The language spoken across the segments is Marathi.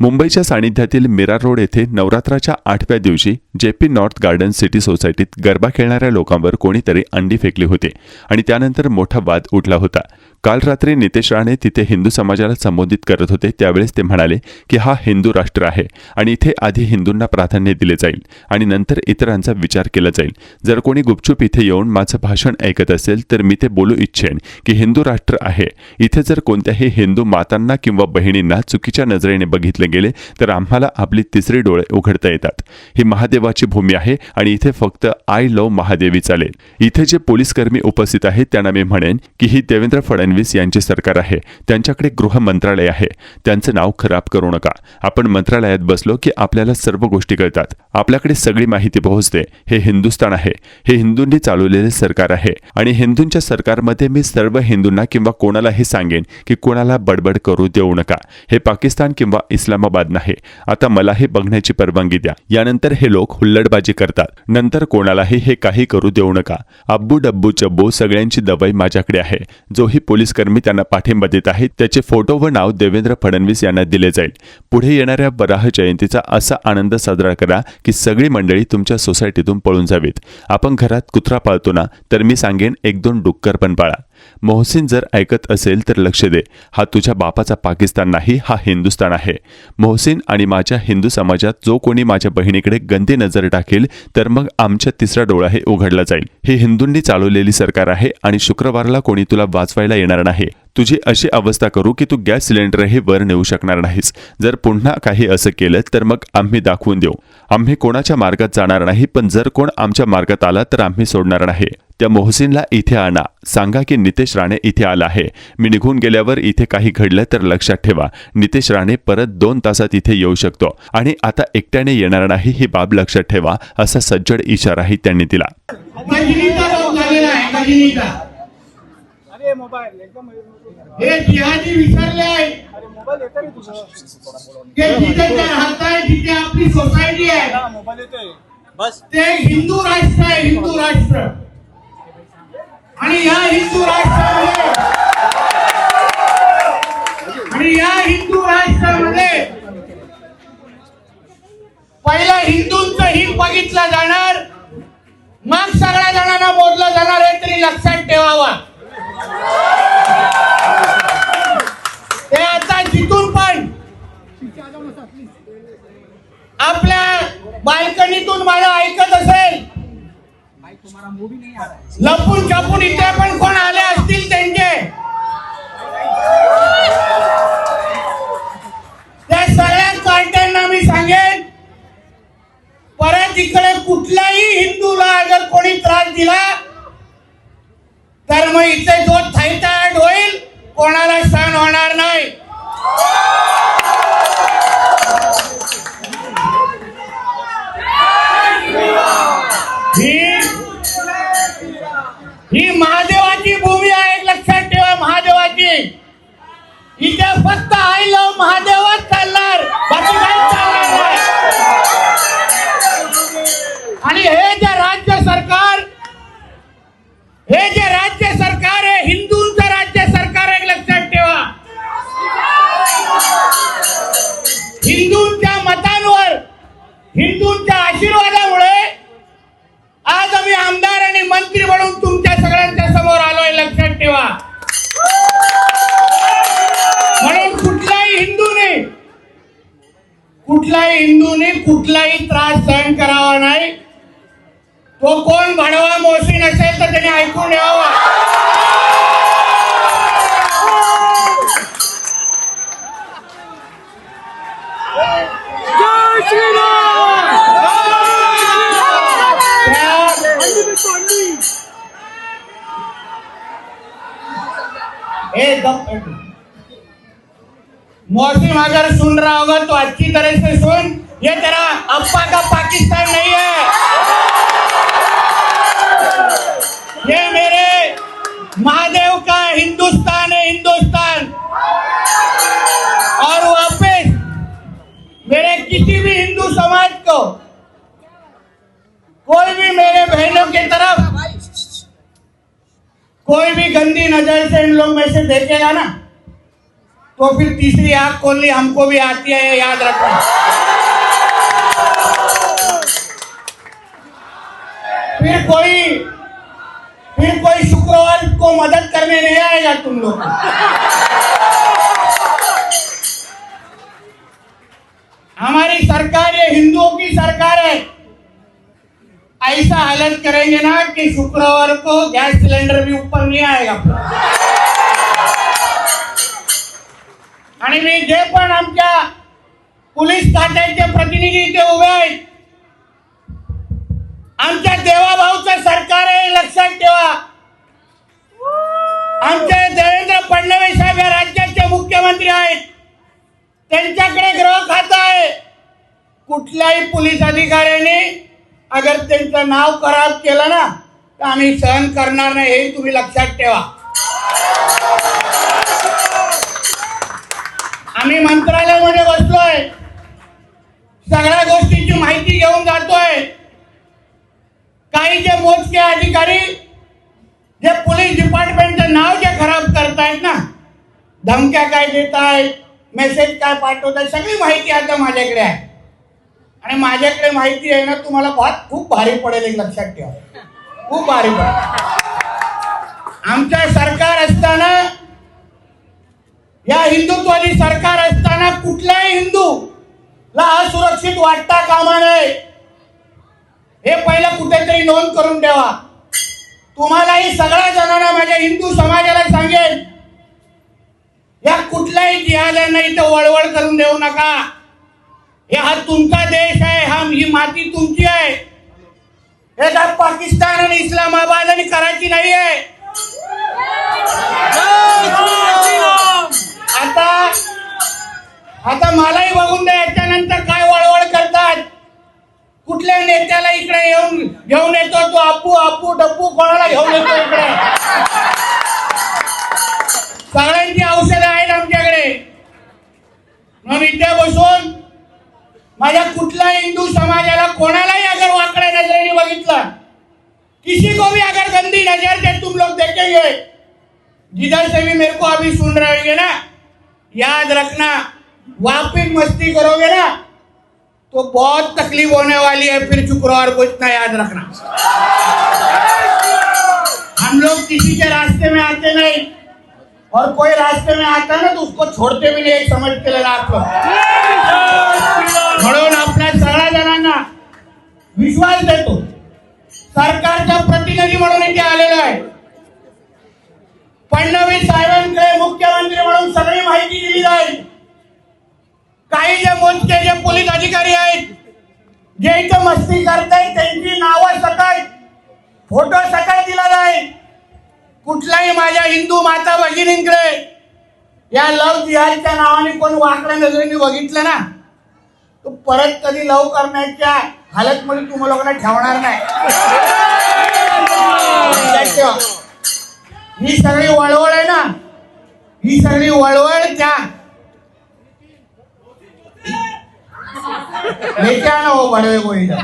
मुंबईच्या सानिध्यातील मीरा रोड येथे नवरात्राच्या आठव्या दिवशी J P north garden city सोसायटीत गरबा खेळणाऱ्या लोकांवर कोणीतरी अंडी फेकली होती आणि त्यानंतर मोठा वाद उठला होता. काल रात्री नितेश राणे तिथे हिंदू समाजाला संबोधित करत होते त्यावेळेस ते म्हणाले की हा हिंदू राष्ट्र आहे आणि इथे आधी हिंदूंना प्राधान्य दिले जाईल आणि नंतर इतरांचा विचार केला जाईल. जर कोणी गुपचूप इथे येऊन माझं भाषण ऐकत असेल तर मी ते बोलू इच्छेन की हिंदू राष्ट्र आहे. इथे जर कोणत्याही हिंदू मातांना किंवा बहिणींना चुकीच्या नजरेने बघितले गेले तर आम्हाला आपली तिसरी डोळे उघडता येतात. ही महादेवाची भूमी आहे आणि इथे फक्त आय लव महादेवी चालेल. इथे जे पोलीस कर्मी उपस्थित आहेत त्यांना मी म्हणेन की ही देवेंद्र फडणवीस फडणवीस यांचे सरकार आहे. त्यांच्याकडे गृह मंत्रालय आहे. त्यांचं नाव खराब करू नका. आपण मंत्रालयात बसलो की आपल्याला सर्व गोष्टी कळतात. आपल्याकडे सगळी माहिती पोहोचते. हे हिंदुस्थान आहे. हे हिंदूंनी चालवलेले सरकार आहे. आणि हिंदूंच्या सरकारमध्ये मी सर्व हिंदूंना किंवा कोणालाही सांगेन की कोणाला बडबड करू देऊ नका. हे पाकिस्तान किंवा इस्लामाबाद नाही. आता मला हे बघण्याची परवानगी द्या. यानंतर हे लोक हुल्लडबाजी करतात. नंतर कोणालाही हे काही करू देऊ नका. अब्बू डब्बू चब्बू सगळ्यांची दवाई माझ्याकडे आहे. जोही पोलीस कर्मी त्यांना पाठिंबा देत आहेत. त्याचे फोटो व नाव देवेंद्र फडणवीस यांना दिले जाईल. पुढे येणाऱ्या वराह जयंतीचा असा आनंद साजरा करा की सगळी मंडळी तुमच्या सोसायटीतून पळून जावीत. आपण घरात कुत्रा पाळतो ना तर मी सांगेन एक दोन डुक्कर पण पाळा. मोहसिन जर ऐकत असेल तर लक्ष दे. हा तुझ्या बापाचा पाकिस्तान नाही हा हिंदुस्तान आहे. मोहसिन आणि माझ्या हिंदू समाजात जो कोणी माझ्या बहिणीकडे गंदी नजर टाकेल तर मग आमच्या तिसरा डोळा हे उघडला जाईल. ही हिंदूंनी चालवलेली सरकार आहे आणि शुक्रवारला कोणी तुला वाचवायला येणार नाही. तुझी अशी अवस्था करू की तू गॅस सिलेंडर हे वर नेऊ शकणार नाहीस. जर पुन्हा काही असं केलं तर मग आम्ही दाखवून देऊ. आम्ही कोणाच्या मार्गात जाणार नाही पण जर कोण आमच्या मार्गात आला तर आम्ही सोडणार नाही. त्या मोहसिनला इथे आणा. सांगा की नितेश राणे इथे आला आहे. मी निघून गेल्यावर इथे काही घडलं तर लक्षात ठेवा. नितेश राणे परत दोन तासात इथे येऊ शकतो. आणि आता एकट्याने येणार नाही ही बाब लक्षात ठेवा असा सज्जड इशाराही त्यांनी दिला गजनीचा लोक झालेला आहे गजनीचा अरे मोबाईल एकदम हे जिहादी विसरले आहे. ते जिथे राहताय तिथे आपली सोसायटी आहे. हा मोबाईल येतोय. बस. ते हिंदू राष्ट्र आहे हिंदू राष्ट्र. आणि या हिंदू राष्ट्रामध्ये आणि या हिंदू राष्ट्रामध्ये पहिलं हिंदूंचं हित बघितलं जाणार. मग सगळ्या जणांना मोजलं जाणार हे तरी लक्षात ठेवावा. ते आता जिथून पण. आपल्या बाल्कनीतून मला ऐकत असेल. लपून छापून इथे पण कोण आले असतील त्यांचे? त्या सगळ्या कार्ट्यांना मी सांगेन परत इकडे कुठल्याही हिंदूला अगर कोणी त्रास दिला तर मग इथे जो थैताट होईल. कोणाला सहन होणार नाही. ही महादेवाची भूमी आहे लक्षात ठेवा महादेवाची. इथे फक्त आय लव महादेवच चालणार. बाकी चालणार आणि हे जे राज्य सरकार हे जे कुठलाही त्रास सहन करावा नाही. तो कोण भडवा मोसीन असेल तर त्याने ऐकून यावा मौसम अगर सुन रहा होगा तो अच्छी तरह से सुन. ये तेरा अप्पा का पाकिस्तान नहीं है। ये मेरे महादेव का हिंदुस्तान है, हिंदुस्तान। और वापस मेरे किसी भी हिंदू समाज को, कोई भी मेरे बहनों की तरफ़, कोई भी गंदी नज़र से इन लोग में से देखेगा ना तो फिर तीसरी आग खोलनी हमको भी आती है याद रखना। फिर कोई फिर कोई शुक्रवार को मदद करने नहीं आएगा तुम लोग। हमारी सरकार ये हिंदुओं की सरकार है। ऐसा हालत करेंगे ना कि शुक्रवार को गैस सिलेंडर भी ऊपर नहीं आएगा। आणि मी जे पण आमच्या पोलीस खात्याचे प्रतिनिधी इथे उभे आहेत। आमच्या देवाभाऊचं सरकार आहे हे लक्षात ठेवा. आमचे देवेंद्र फडणवीस साहेब या राज्याचे मुख्यमंत्री आहेत. त्यांच्याकडे गृह खातं आहे. कुठल्याही पोलीस अधिकाऱ्याने अगर त्यांचं नाव खराब केलं ना तर आम्ही सहन करणार नाही हे तुम्ही लक्षात ठेवा. आम्ही मंत्रालयामध्ये बसलोय. सगळ्या गोष्टीची माहिती घेऊन जातोय. काही जे मोजके अधिकारी जे पोलीस डिपार्टमेंटचं नाव जे खराब करतायत ना धमक्या काय देत आहेत मेसेज काय पाठवताय सगळी माहिती आता माझ्याकडे आहे. आणि माझ्याकडे माहिती आहे ना तुम्हाला भात खूप भारी पडेल एक लक्षात ठेवा. खूप भारी पडेल. आमच्या सरकार असताना या हिंदुत्वादी सरकार असताना कुठल्याही हिंदू ला असुरक्षित वाटता कामा नये. हे पहिलं कुठेतरी नोंद करून ठेवा. तुम्हालाही सगळ्या जणांना माझ्या हिंदू समाजाला सांगेन. या कुठल्याही जिहाद्यांना इथं वळवळ करून देऊ नका. हे हा तुमचा देश आहे हा ही माती तुमची आहे. हे काय पाकिस्तान आणि इस्लामाबाद आणि कराची नाही आहे. आता आता मलाही बघून द्या याच्यानंतर काय वळवळ करतात. कुठल्या नेत्याला इकडे येऊन घेऊन येतो तो आपू आपू डप्पू कोणाला घेऊन येतो इकडे? सगळ्यांची औषधं आहेत आमच्याकडे. म्हणून इथे बसून माझ्या कुठल्या हिंदू समाजाला कोणालाही अगर वाकड्या नजरेने बघितलं किसी को भी अगर गंदी नजर से तुम लोग देखेंगे जिधर से भी मेरे को अभी सुन रहे होंगे ना याद रखना वापिस मस्ती करोगे ना तो बहुत तकलीफ होने वाली है फिर शुक्रवार को इतना याद रखना। हम लोग किसी के रास्ते में आते नहीं। और कोई रास्ते में आता है ना तो उसको छोड़ते भी नहीं समझ के लेना आप लोग म्हणून आपल्या सगळ्या जणांना विश्वास देतो सरकारचा प्रतिनिधी म्हणून इथे आलेला आहे फडणवीस साहेबांकडे मुख्यमंत्री म्हणून सगळी माहिती दिली जाईल। काही जे मोजके जे पोलीस अधिकारी आहेत जे इथं मस्ती करतायत त्यांची नावं सकाळ फोटो सकाळ दिला नाही कुठलाही माझ्या हिंदू माता भगिनींकडे या लव जिहादच्या नावाने कोण वाकड्या नजरेने बघितलं ना तो परत कधी लव करण्याच्या हालत मध्ये तुम्हाला लोकांना ठेवणार नाही. ही सगळी वळवळ आहे ना ही सगळी वळवळ त्या लेके आना हो बड़े को इधर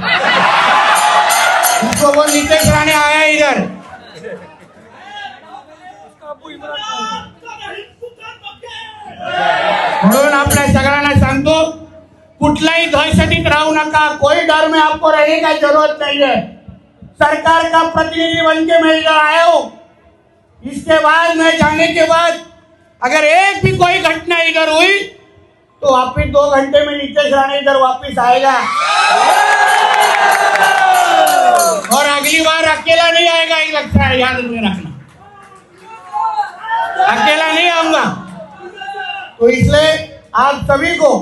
उसको वो नितेश राणे आया इधर. म्हणून आपल्या सगळ्यांना सांगतो कुठलाही दहशतीत राहू नका. कोई डर में आपको रहने का जरूरत नहीं है. सरकार का प्रतिनिधि बन के मैं इधर आया हूं. इसके बाद मैं जाने के बाद अगर एक भी कोई घटना इधर हुई तो वापिस दो घंटे में नीचे जाने इधर वापिस आएगा। और अगली बार अकेला नहीं आएगा ये लगता है याद में रखना। अकेला नहीं आऊंगा। तो इसलिए आप सभी को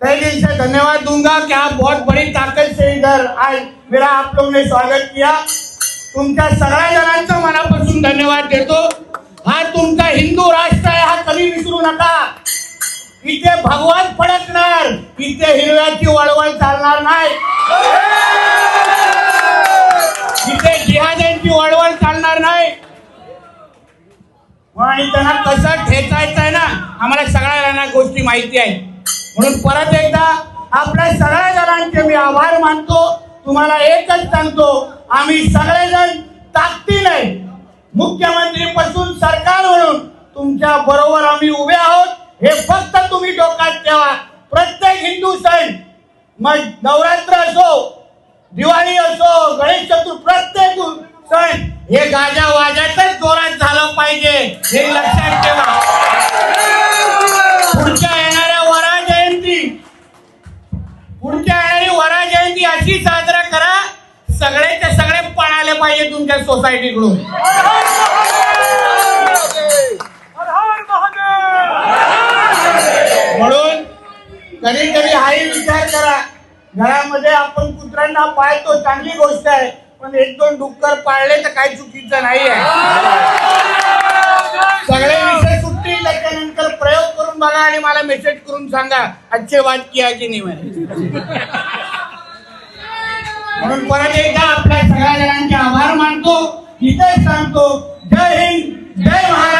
तय दिल से धन्यवाद दूंगा कि आप बहुत बड़ी ताकत से इधर आए। मेरा आप लोग ने स्वागत किया। तुमच्या सगळ्या जणांचं मनापासून धन्यवाद देतो। हा तुमचा हिंदू राष्ट्र आहे हा कधी विसरू नका। इथे भगवान फडकणार. इथे हिरव्याची वळवळ चालणार नाही. इथे जिहाद्यांची वळवळ चालणार नाही. आणि त्यांना कसं ठेचायचं आहे ना आम्हाला सगळ्या गोष्टी माहिती आहेत म्हणून परत एकदा आपल्या सगळ्या जणांचे मी आभार मानतो. तुम्हाला एकच सांगतो आम्ही सगळेजण ताकदीने मुख्यमंत्री पासून सरकार म्हणून तुमच्या बरोबर आम्ही उभे आहोत. हे फक्त तुम्ही डोक्यात ठेवा. प्रत्येक हिंदू सण मग नवरात्र असो दिवाळी असो गणेश चतुर्थी प्रत्येक सण हे गाजा वाजातच जोरात झालं पाहिजे हे लक्षात ठेवा. पुढच्या येणाऱ्या वरा जयंती पुढच्या येणारी वरा जयंती अशी साजरा करा सगळेच्या सगळे पळाले पाहिजे तुमच्या सोसायटीकडून कधी कधी हाही विचार करा. घरामध्ये आपण कुत्र्यांना पाळतो चांगली गोष्ट आहे. पण एक दोन डुक्कर पाळले तर काही चुकीचं नाही आहे. सगळे विषय सुटतील त्याच्यानंतर प्रयोग करून बघा आणि मला मेसेज करून सांगा. अच्छे बात किया की नाही म्हणे. म्हणून परत एकदा आपल्या सगळ्या जणांचे आभार मानतो इथे सांगतो जय हिंद जय महाराज